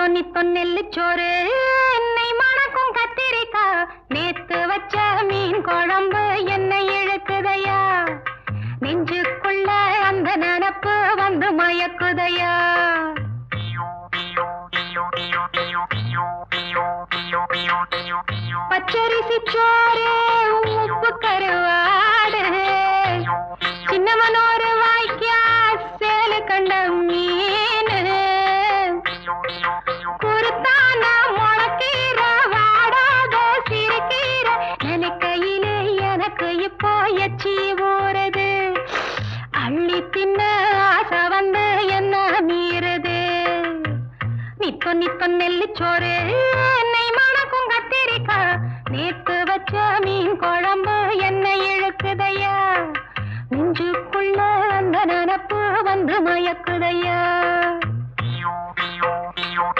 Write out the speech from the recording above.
நித்தோ நித்தோ நெல்லு சோறு. என்னை மணக்கும் கத்திரிக்கா நேத்து வச்ச மீன் குழம்பு என்னை இழுக்குதையா நெஞ்சுக்குள்ள அந்த நினப்பு வந்து மயக்குதையா? பச்சரிசி சோறு உப்பு கருவாடு. சின்னமனோரு வாய்க்கா சேலு கண்டம் எனக்கு இப்போ எச்சி ஊறுது. அள்ளி தின்ன ஆசை வந்து என்ன மீறுது. நித்தோ நித்தோ நெல்லிச்சோறு என்னை மணக்கும் கத்திரிக்கா நேத்து வச்ச மீன் குழம்பு என்னை இழுக்குதையா. நெஞ்சுக்குள்ள அந்த நினப்பு வந்து மயக்குதையா.